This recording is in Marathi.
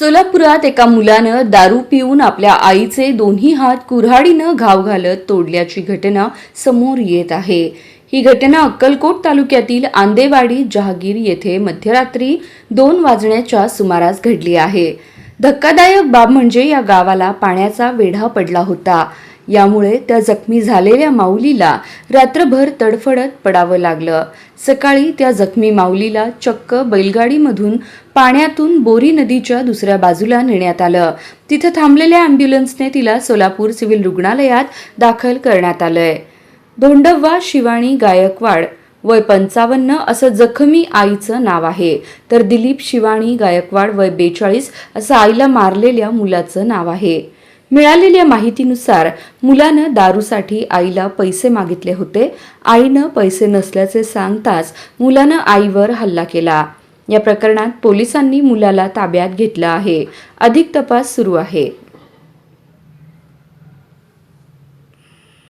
सोलापुरात एका मुलानं दारू पिऊन आपल्या आईचे दोन्ही हात कुऱ्हाडीनं घाव घालत तोडल्याची घटना समोर येत आहे. ही घटना अक्कलकोट तालुक्यातील आंदेवाडी जहागीर येथे मध्यरात्री दोन वाजण्याच्या सुमारास घडली आहे. धक्कादायक बाब म्हणजे या गावाला पाण्याचा वेढा पडला होता. यामुळे त्या जखमी झालेल्या माऊलीला रात्रभर तडफडत पडावं लागलं. सकाळी त्या जखमी माऊलीला चक्क बैलगाडीमधून पाण्यातून बोरी नदीच्या दुसऱ्या बाजूला नेण्यात आलं. तिथं थांबलेल्या अँब्युलन्सने तिला सोलापूर सिव्हिल रुग्णालयात दाखल करण्यात आलंय. धोंडव्वा शिवाणी गायकवाड वय पंचावन्न असं जखमी आईचं नाव आहे. तर दिलीप शिवाणी गायकवाड वय बेचाळीस असं आईला मारलेल्या मुलाचं नाव आहे. मिळालेल्या माहितीनुसार मुलानं दारूसाठी आईला पैसे मागितले होते. आईनं पैसे नसल्याचे सांगताच मुलानं आईवर हल्ला केला. या प्रकरणात पोलिसांनी मुलाला ताब्यात घेतलं आहे. अधिक तपास सुरू आहे.